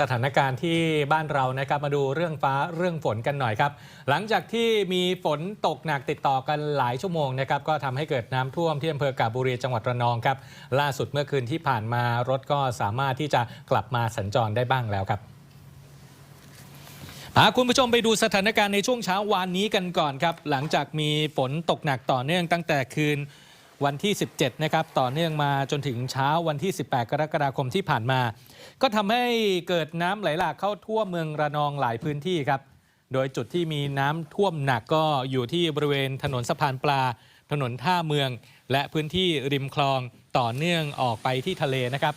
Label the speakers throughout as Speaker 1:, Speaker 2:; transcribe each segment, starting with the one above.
Speaker 1: สถานการณ์ที่บ้านเรานะครับมาดูเรื่องฟ้าเรื่องฝนกันหน่อยครับ หลังจากที่มีฝนตกหนักติดต่อกันหลายชั่วโมงนะครับก็ทำให้เกิดน้ำท่วมที่อำเภอกาบบุรีจังหวัดระนองครับ ล่าสุดเมื่อคืนที่ผ่านมารถก็สามารถที่จะกลับมาสัญจรได้บ้างแล้วครับพาคุณผู้ชมไปดูสถานการณ์ในช่วงเช้าวานนี้กันก่อนครับ หลังจากมีฝนตกหนักต่อเนื่องตั้งแต่คืน วันที่ 17 นะครับ ต่อเนื่องมาจนถึงเช้าวันที่ 18 กรกฎาคมที่ผ่านมา ก็ทำให้เกิดน้ำไหลหลากเข้าทั่วเมืองระนองหลายพื้นที่ครับ โดยจุดที่มีน้ำท่วมหนักก็อยู่ที่บริเวณถนนสะพานปลา ถนนท่าเมือง และพื้นที่ริมคลองต่อเนื่องออกไปที่ทะเลนะครับ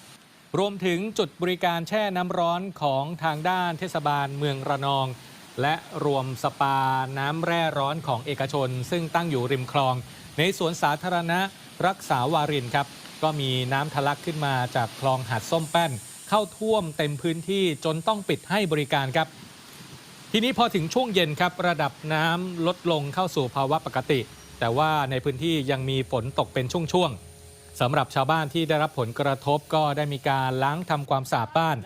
Speaker 1: รวมถึงจุดบริการแช่น้ำร้อนของทางด้านเทศบาลเมืองระนอง และรวมสปาน้ำแร่ร้อนของเอกชน ซึ่งตั้งอยู่ริมคลอง ในสวนสาธารณะรักษาวารินครับ ก็มีน้ำทะลักขึ้นมาจากคลองหาดส้มแป้น เข้าท่วมเต็มพื้นที่จนต้องปิดให้บริการครับ ทีนี้พอถึงช่วงเย็นครับ ระดับน้ำลดลงเข้าสู่ภาวะปกติ แต่ว่าในพื้นที่ยังมีฝนตกเป็นช่วงๆสำหรับชาวบ้านที่ได้รับผลกระทบก็ได้มีการล้างทำความสะอาดบ้าน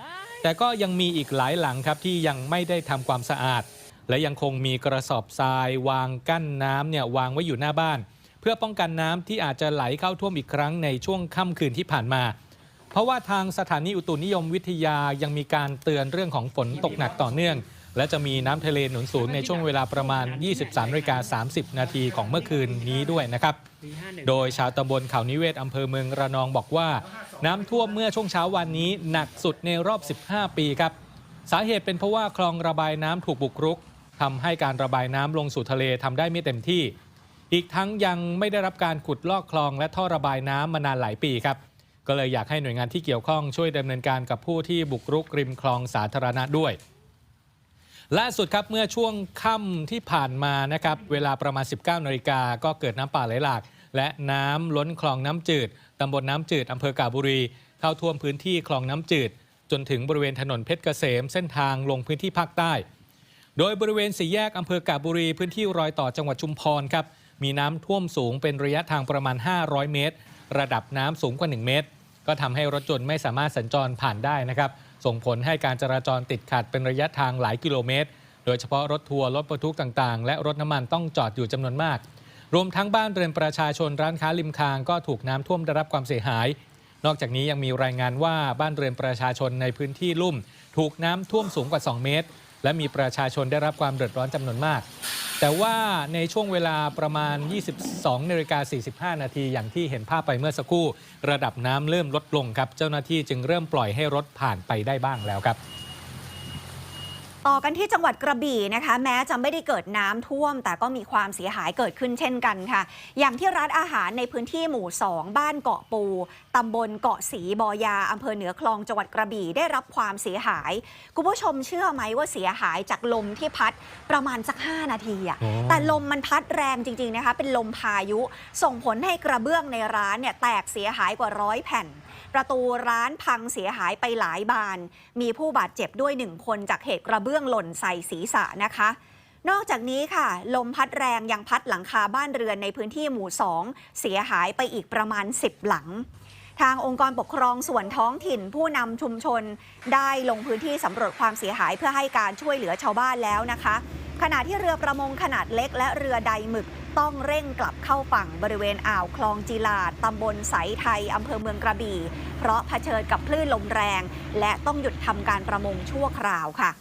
Speaker 1: แต่ก็ยังมีอีกหลายหลังครับที่ยังไม่ได้ทำความสะอาด และยังคงมีกระสอบทรายวางกั้นน้ำเนี่ยวางไว้อยู่หน้าบ้าน พื่อป้องกันน้ำที่อาจจะไหลเข้าท่วมอีกครั้งในช่วงค่ำคืนที่ผ่านมา เพราะว่าทางสถานีอุตุนิยมวิทยายังมีการเตือนเรื่องของฝนตกหนักต่อเนื่อง และจะมีน้ำทะเลหนุนสูงในช่วงเวลาประมาณ 23นาฬิกา30 นาทีของเมื่อคืนนี้ด้วยนะครับ โดยชาวตำบลเขานิเวศอำเภอเมืองระนองบอกว่า น้ำท่วมเมื่อช่วงเช้าวันนี้หนักสุดในรอบ 15 ปีครับ สาเหตุเป็นเพราะว่าคลองระบายน้ำถูกบุกรุกทำให้การระบายน้ำลงสู่ทะเลทำได้ไม่เต็มที่ อีกทั้งยังไม่ได้รับการขุดลอกคลองและท่อระบายน้ำมานานหลายปีครับ ก็เลยอยากให้หน่วยงานที่เกี่ยวข้องช่วยดำเนินการกับผู้ที่บุกรุกริมคลองสาธารณะด้วยล่าสุดครับเมื่อช่วงค่ำที่ผ่านมานะครับเวลาประมาณ 19นาฬิกาก็เกิดน้ำป่าไหลหลาก และน้ำล้นคลองน้ำจืดตำบลน้ำจืดอำเภอกาบุรี เข้าท่วมพื้นที่คลองน้ำจืด จนถึงบริเวณถนนเพชรเกษม เส้นทางลงพื้นที่ภาคใต้ โดยบริเวณสี่แยกอำเภอกาบุรี พื้นที่รอยต่อจังหวัดชุมพรครับ มีน้ำท่วมสูงเป็นระยะทางประมาณ 500 เมตร ระดับน้ำสูงกว่า 1 เมตร ก็ทำให้รถยนต์ไม่สามารถสัญจรผ่านได้นะครับ ส่งผลให้การจราจรติดขัดเป็นระยะทางหลายกิโลเมตร โดยเฉพาะรถทัวร์รถบรรทุกต่างๆ และรถน้ำมันต้องจอดอยู่จำนวนมาก รวมทั้งบ้านเรือนประชาชนร้านค้าริมทางก็ถูกน้ำท่วมได้รับความเสียหาย นอกจากนี้ยังมีรายงานว่าบ้านเรือนประชาชนในพื้นที่ลุ่ม ถูกน้ำท่วมสูงกว่า 2 เมตร และมีประชาชนได้รับความเดือดร้อนจำนวนมาก แต่ว่าในช่วงเวลาประมาณ 22นาฬิกา45 นาที อย่างที่เห็นภาพไปเมื่อสักครู่ ระดับน้ำเริ่มลดลงครับ เจ้าหน้าที่จึงเริ่มปล่อยให้รถผ่านไปได้บ้างแล้วครับ
Speaker 2: ต่อกันที่จังหวัดกระบี่นะคะ แม้จะไม่ได้เกิดน้ำท่วม แต่ก็มีความเสียหายเกิดขึ้นเช่นกันค่ะ อย่างที่ร้านอาหารในพื้นที่หมู่ 2 บ้านเกาะปูตำบลเกาะสีบอยาอำเภอเหนือคลองจังหวัดกระบี่ได้รับความเสียหาย คุณผู้ชมเชื่อไหมว่าเสียหายจากลมที่พัดประมาณสัก 5 นาทีอะ
Speaker 1: โอ้
Speaker 2: แต่ลมมันพัดแรงจริงๆนะคะ เป็นลมพายุ ส่งผลให้กระเบื้องในร้านเนี่ยแตกเสียหายกว่าร้อยแผ่น ประตูร้านพังเสียหายไปหลายบาน มีผู้บาดเจ็บด้วยหนึ่งคนจากเหตุกระเบื้องหล่นใส่ศีรษะนะคะ นอกจากนี้ค่ะ ลมพัดแรงยังพัดหลังคาบ้านเรือนในพื้นที่หมู่2เสียหายไปอีกประมาณ 10 หลังทางองค์กรปกครองส่วนท้องถิ่นผู้นำชุมชน ได้ลงพื้นที่สำรวจความเสียหายเพื่อให้การช่วยเหลือชาวบ้านแล้วนะคะ ขณะที่เรือประมงขนาดเล็กและเรือใดหมึกต้องเร่งกลับเข้าฝั่งบริเวณอ่าวคลองจีลาดตำบลสายไทยอำเภอเมืองกระบี่ เพราะเผชิญกับคลื่นลมแรง และต้องหยุดทำการประมงชั่วคราวค่ะ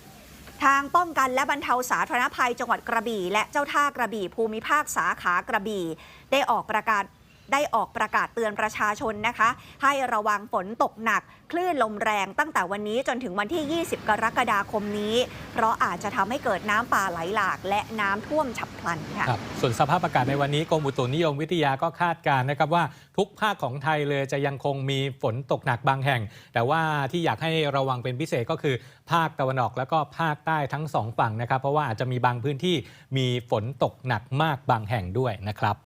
Speaker 2: ทางป้องกันและบรรเทาสาธารณภัยจังหวัดกระบี่ และเจ้าท่ากระบี่ภูมิภาคสาขากระบี่ ได้ออกประกาศ ได้ออกประกาศเตือนประชาชนนะคะ ให้ระวังฝนตกหนัก คลื่นลมแรงตั้งแต่วันนี้จนถึงวันที่ 20 กรกฎาคมนี้ เพราะอาจจะทำให้เกิดน้ำป่าไหลหลาก และน้ำท่วมฉับพลันค่ะ
Speaker 1: ส่วนสภาพอากาศในวันนี้กรมอุตุนิยมวิทยาก็คาดการณ์นะครับว่าทุกภาคของไทยเลยจะยังคงมีฝนตกหนักบางแห่ง แต่ว่าที่อยากให้ระวังเป็นพิเศษก็คือ ภาคตะวันออกแล้วก็ภาคใต้ทั้งสองฝั่งนะครับ เพราะว่าอาจจะมีบางพื้นที่มีฝนตกหนักมากบางแห่งด้วยนะครับ